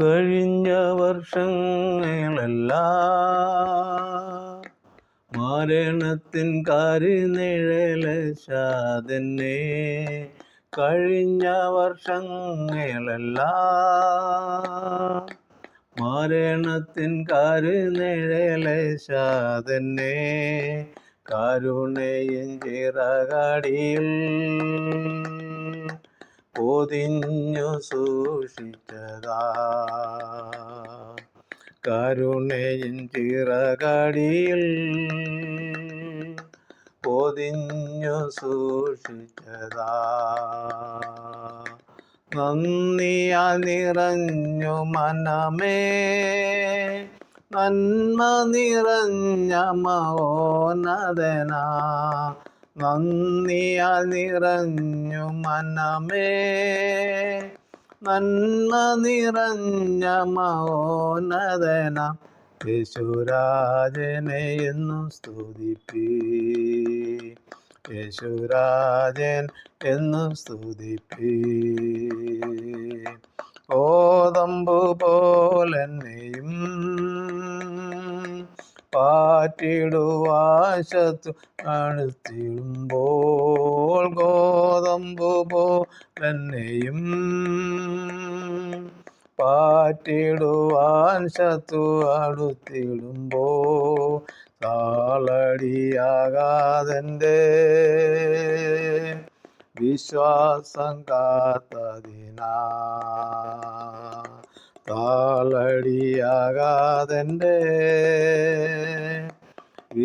കഴിഞ്ഞ വർഷങ്ങളെല്ലാം മരണത്തിൻ കരിനിഴലശാതന്നെ കഴിഞ്ഞ വർഷങ്ങളെല്ലാം മരണത്തിൻ കരുനിഴലേശാതെന്നെ കരുണയും ചിറകടിയിൽ പൊതിഞ്ഞു സൂക്ഷിച്ചതാ. കരുണയിൻ ചിറകടിയിൽ പൊതിഞ്ഞു സൂക്ഷിച്ചതാ. നന്ദിയ നിറഞ്ഞു മനമേ നന്മ നിറഞ്ഞ മഹോനദനാ നന്ദിയാൽ നിറഞ്ഞു മനമേ. നന്മ നിറഞ്ഞ മഹോനദന യേശുരാജനെ എന്നു സ്തുതിപ്പി. യേശുരാജൻ എന്നു സ്തുതിപ്പി. ഓതമ്പു പോലെന്നെയും പാറ്റിടുവാശത്തു അടുത്തിടുമ്പോൾ ഗോതമ്പു പോ തന്നെയും പാറ്റിടുവാൻ ശത്രു അടുത്തിടുമ്പോ താളടിയാകാതെന്റെ വിശ്വാസം കാത്തതിനാ താളടിയാകാതെന്റെ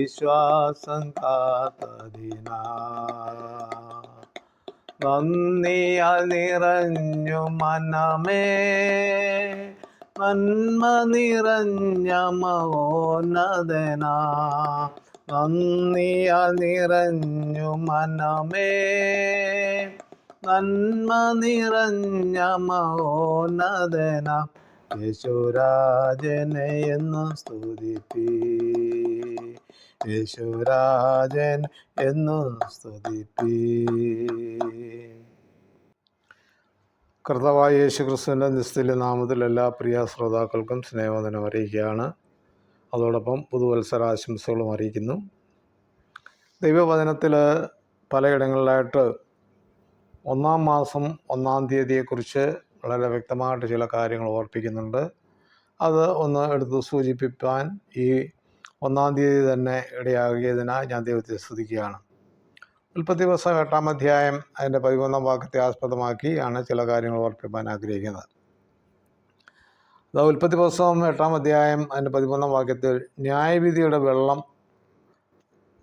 വിശ്വാസം കാത്തതിനാ. നന്ദിയാൽ നിറഞ്ഞു മനമേ നന്മ നിറഞ്ഞ മഹോന്നതനാ. നന്ദിയാൽ നിറഞ്ഞു മനമേ നന്മ നിറഞ്ഞ മഹോന്നതന. യേശുരാജനെ എന്ന് സ്തുതിപ്പി. യേശുരാജൻ എന്നു സ്തുതിപ്പി. കർത്താവായ യേശു ക്രിസ്തുവിന്റെ നിസ്തുല്യ നാമത്തിൽ എല്ലാ പ്രിയ ശ്രോതാക്കൾക്കും സ്നേഹവന്ദനം അറിയിക്കുകയാണ്. അതോടൊപ്പം പുതുവത്സരാശംസകളും അറിയിക്കുന്നു. ദൈവവചനത്തിൽ പലയിടങ്ങളിലായിട്ട് ഒന്നാം മാസം ഒന്നാം തീയതിയെക്കുറിച്ച് വളരെ വ്യക്തമായിട്ട് ചില കാര്യങ്ങൾ ഓർപ്പിക്കുന്നുണ്ട്. അത് ഒന്ന് എടുത്ത് സൂചിപ്പിക്കാൻ ഈ ഒന്നാം തീയതി തന്നെ ഇടയാകിയതിനാൽ ഞാൻ ദൈവത്തെ സ്തുതിക്കുകയാണ്. ഉൽപ്പത്തി ദിവസം എട്ടാം അധ്യായം അതിന്റെ പതിമൂന്നാം വാക്യത്തെ ആസ്പദമാക്കിയാണ് ചില കാര്യങ്ങൾ ഓർപ്പിക്കാൻ ആഗ്രഹിക്കുന്നത്. അത് ഉൽപ്പത്തി പുസ്തകം എട്ടാം അധ്യായം അതിന്റെ പതിമൂന്നാം വാക്യത്തിൽ ന്യായവിധിയുടെ വെള്ളം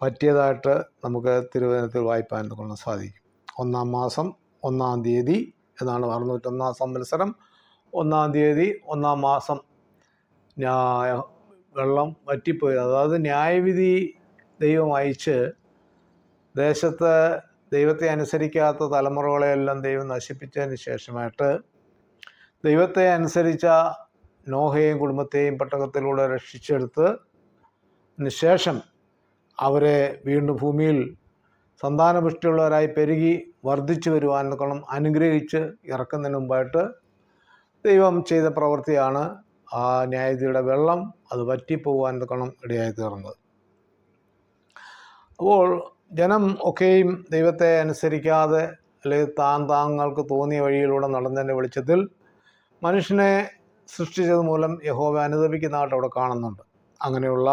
പറ്റിയതായിട്ട് നമുക്ക് തിരുവനന്തപുരത്തിൽ വായിപ്പാൻ കൊണ്ട് സാധിക്കും. ഒന്നാം മാസം ഒന്നാം തീയതി എന്നാണ് അറുന്നൂറ്റൊന്നാം സംവത്സരം. ഒന്നാം തീയതി ഒന്നാം മാസം വെള്ളം വറ്റിപ്പോയത് അതായത് ന്യായവിധി ദൈവം അയച്ച് ദേശത്ത് ദൈവത്തെ അനുസരിക്കാത്ത തലമുറകളെയെല്ലാം ദൈവം നശിപ്പിച്ചതിന് ശേഷമായിട്ട് ദൈവത്തെ അനുസരിച്ച നോഹയെയും കുടുംബത്തെയും പട്ടകത്തിലൂടെ രക്ഷിച്ചെടുത്ത് ശേഷം അവരെ വീണ്ടും ഭൂമിയിൽ സന്താനപുഷ്ടിയുള്ളവരായി പെരുകി വർദ്ധിച്ചു എന്നൊക്കെ അനുഗ്രഹിച്ച് ഇറക്കുന്നതിന് മുമ്പായിട്ട് ദൈവം ചെയ്ത പ്രവൃത്തിയാണ് ആ ന്യായതിയുടെ വെള്ളം അത് വറ്റിപ്പോവാൻ എന്നൊക്കെ ഇടയായി തീർന്നത്. അപ്പോൾ ജനം ഒക്കെയും ദൈവത്തെ അനുസരിക്കാതെ അല്ലെങ്കിൽ താൻ താങ്ങൾക്ക് തോന്നിയ വഴിയിലൂടെ നടന്നതിന്റെ വെളിച്ചത്തിൽ മനുഷ്യനെ സൃഷ്ടിച്ചത് മൂലം യഹോവ അനുദപിക്കുന്നതായിട്ട് അവിടെ കാണുന്നുണ്ട്. അങ്ങനെയുള്ള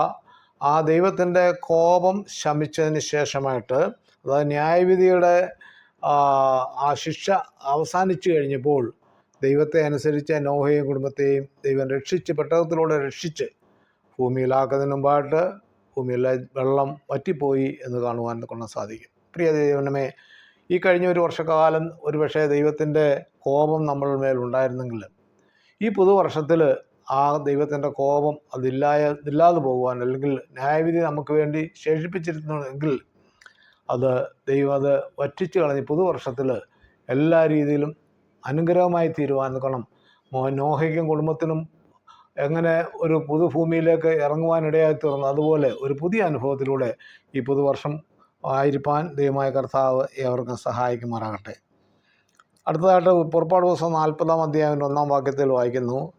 ആ ദൈവത്തിന്റെ കോപം ശമിച്ചതിന് ശേഷമായിട്ട് അതായത് ന്യായവിധിയുടെ ആ ശിക്ഷ അവസാനിച്ചു കഴിഞ്ഞപ്പോൾ ദൈവത്തെ അനുസരിച്ച നോഹയും കുടുംബത്തെയും ദൈവം രക്ഷിച്ച് പെട്ടകത്തിലൂടെ രക്ഷിച്ച് ഭൂമിയിലാക്കുന്നതിന് മുമ്പായിട്ട് ഭൂമിയിലെ വെള്ളം വറ്റിപ്പോയി എന്ന് കാണുവാൻ കൊള്ളാൻ സാധിക്കും. പ്രിയ ദൈവനമേ ഈ കഴിഞ്ഞ ഒരു വർഷക്കാലം ഒരുപക്ഷെ ദൈവത്തിന്റെ കോപം നമ്മൾ മേൽ ഉണ്ടായിരുന്നെങ്കിൽ ഈ പുതുവർഷത്തിൽ ആ ദൈവത്തിന്റെ കോപം അതില്ലായ ഇല്ലാതെ പോകുവാൻ അല്ലെങ്കിൽ ന്യായവിധി നമുക്ക് വേണ്ടി ശേഷിപ്പിച്ചിരുന്നെങ്കിൽ അത് ദൈവം അത് വറ്റിച്ച് കളഞ്ഞ് പുതുവർഷത്തിൽ എല്ലാ രീതിയിലും അനുഗ്രഹമായി തീരുവാൻ നിൽക്കണം. നോഹയ്ക്കും കുടുംബത്തിനും എങ്ങനെ ഒരു പുതുഭൂമിയിലേക്ക് ഇറങ്ങുവാനിടയായി തീർന്നു. അതുപോലെ ഒരു പുതിയ അനുഭവത്തിലൂടെ ഈ പുതുവർഷം ആയിരിപ്പാൻ ദൈവമായ കർത്താവ് ഏവർക്കും സഹായിക്കുമാറാകട്ടെ. അടുത്തതായിട്ട് പുറപ്പാട് ദിവസം നാൽപ്പതാം അധ്യായം ഒന്നാം വാക്യത്തിൽ വായിക്കുന്നു.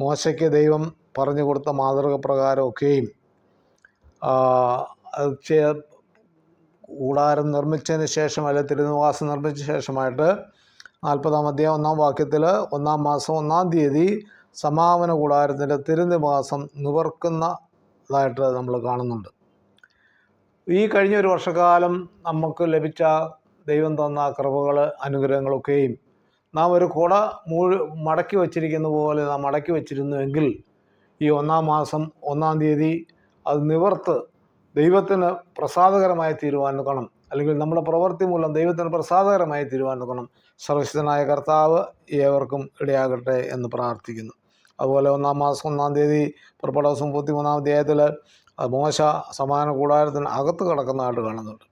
മോശയ്ക്ക് ദൈവം പറഞ്ഞു കൊടുത്ത മാതൃക പ്രകാരമൊക്കെയും കൂടാരം നിർമ്മിച്ചതിന് ശേഷം അല്ലെ തിരുനിവാസം നിർമ്മിച്ച ശേഷമായിട്ട് നാൽപ്പതാം അധ്യായം ഒന്നാം വാക്യത്തിൽ ഒന്നാം മാസം ഒന്നാം തീയതി സമാപന കൂടാരത്തിന്റെ തിരുനിവാസം നിവർക്കുന്നതായിട്ട് നമ്മൾ കാണുന്നുണ്ട്. ഈ കഴിഞ്ഞ ഒരു വർഷക്കാലം നമുക്ക് ലഭിച്ച ദൈവം തന്ന കൃപകൾ അനുഗ്രഹങ്ങളൊക്കെയും നാം ഒരു കുട മുഴു മടക്കി വച്ചിരിക്കുന്ന പോലെ നാം മടക്കി വച്ചിരുന്നുവെങ്കിൽ ഈ ഒന്നാം മാസം ഒന്നാം തീയതി അത് നിവർത്ത് ദൈവത്തിന് പ്രസാദകരമായി തീരുവാൻ നോക്കണം അല്ലെങ്കിൽ നമ്മുടെ പ്രവൃത്തി മൂലം ദൈവത്തിന് പ്രസാദകരമായി തീരുവാൻ നോക്കണം സർവശക്തനായ കർത്താവ് ഏവർക്കും ഇടയാകട്ടെ എന്ന് പ്രാർത്ഥിക്കുന്നു. അതുപോലെ ഒന്നാം മാസം ഒന്നാം തീയതി പുറപ്പെട്ട ദിവസം മുപ്പത്തിമൂന്നാം അധ്യായത്തിൽ മോശ സമാന കൂടാരത്തിന് അകത്ത് കിടക്കുന്നതായിട്ട് കാണുന്നുണ്ട്.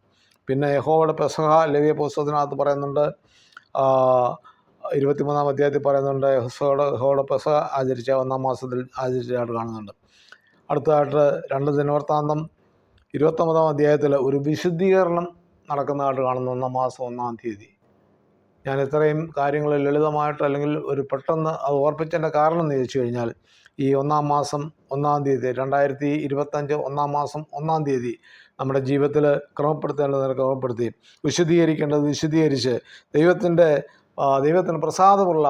പിന്നെ യഹോവയുടെ പെസഹ ലവ്യ പുസ്തകത്തിനകത്ത് പറയുന്നുണ്ട്. ഇരുപത്തിമൂന്നാം അധ്യായത്തിൽ പറയുന്നുണ്ട് യഹോയുടെ യഹോയുടെ പെസഹ ആചരിച്ച ഒന്നാം മാസത്തിൽ ആചരിച്ചതായിട്ട് കാണുന്നുണ്ട്. അടുത്തതായിട്ട് രണ്ട് ദിനവൃത്താന്തം ഇരുപത്തൊമ്പതാം അധ്യായത്തിൽ ഒരു വിശുദ്ധീകരണം നടക്കുന്നതായിട്ട് കാണുന്നു ഒന്നാം മാസം ഒന്നാം തീയതി. ഞാൻ ഇത്രയും കാര്യങ്ങൾ ലളിതമായിട്ട് അല്ലെങ്കിൽ ഒരു പെട്ടെന്ന് അത് ഓർപ്പിച്ചതിന്റെ കാരണം എന്ന് ചോദിച്ചു കഴിഞ്ഞാൽ ഈ ഒന്നാം മാസം ഒന്നാം തീയതി രണ്ടായിരത്തി ഇരുപത്തഞ്ച് ഒന്നാം മാസം ഒന്നാം തീയതി നമ്മുടെ ജീവിതത്തിൽ ക്രമപ്പെടുത്തേണ്ടത് ക്രമപ്പെടുത്തി വിശദീകരിക്കേണ്ടത് വിശദീകരിച്ച് ദൈവത്തിന്റെ ദൈവത്തിന് പ്രസാദമുള്ള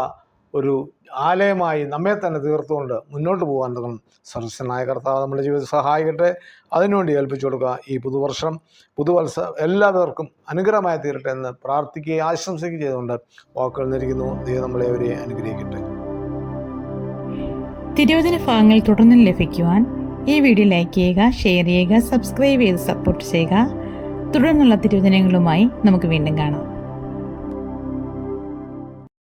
ഒരു ആലയമായി നമ്മെ തന്നെ തീർത്തുകൊണ്ട് മുന്നോട്ട് പോകാൻ തുടങ്ങും. സർവസ്വനായ കർത്താവ് നമ്മുടെ ജീവിതത്തിൽ സഹായിക്കട്ടെ. അതിനുവേണ്ടി ഏൽപ്പിച്ചു കൊടുക്കുക ഈ പുതുവർഷം പുതുവത്സ എല്ലാവർക്കും അനുഗ്രഹമായി തീരട്ടെ എന്ന് പ്രാർത്ഥിക്കുകയും ആശംസിക്കുകയും ചെയ്തുകൊണ്ട് വാക്കുകൾ നിരിക്കുന്നു. ദൈവം നമ്മളെ അവരെ അനുഗ്രഹിക്കട്ടെ. തിരുവചന ഭാഗങ്ങൾ തുടർന്നും ലഭിക്കുവാൻ ഈ വീഡിയോ ലൈക്ക് ചെയ്യുക ഷെയർ ചെയ്യുക സബ്സ്ക്രൈബ് ചെയ്ത് സപ്പോർട്ട് ചെയ്യുക. തുടർന്നുള്ള തിരുവചനങ്ങളുമായി നമുക്ക് വീണ്ടും കാണാം.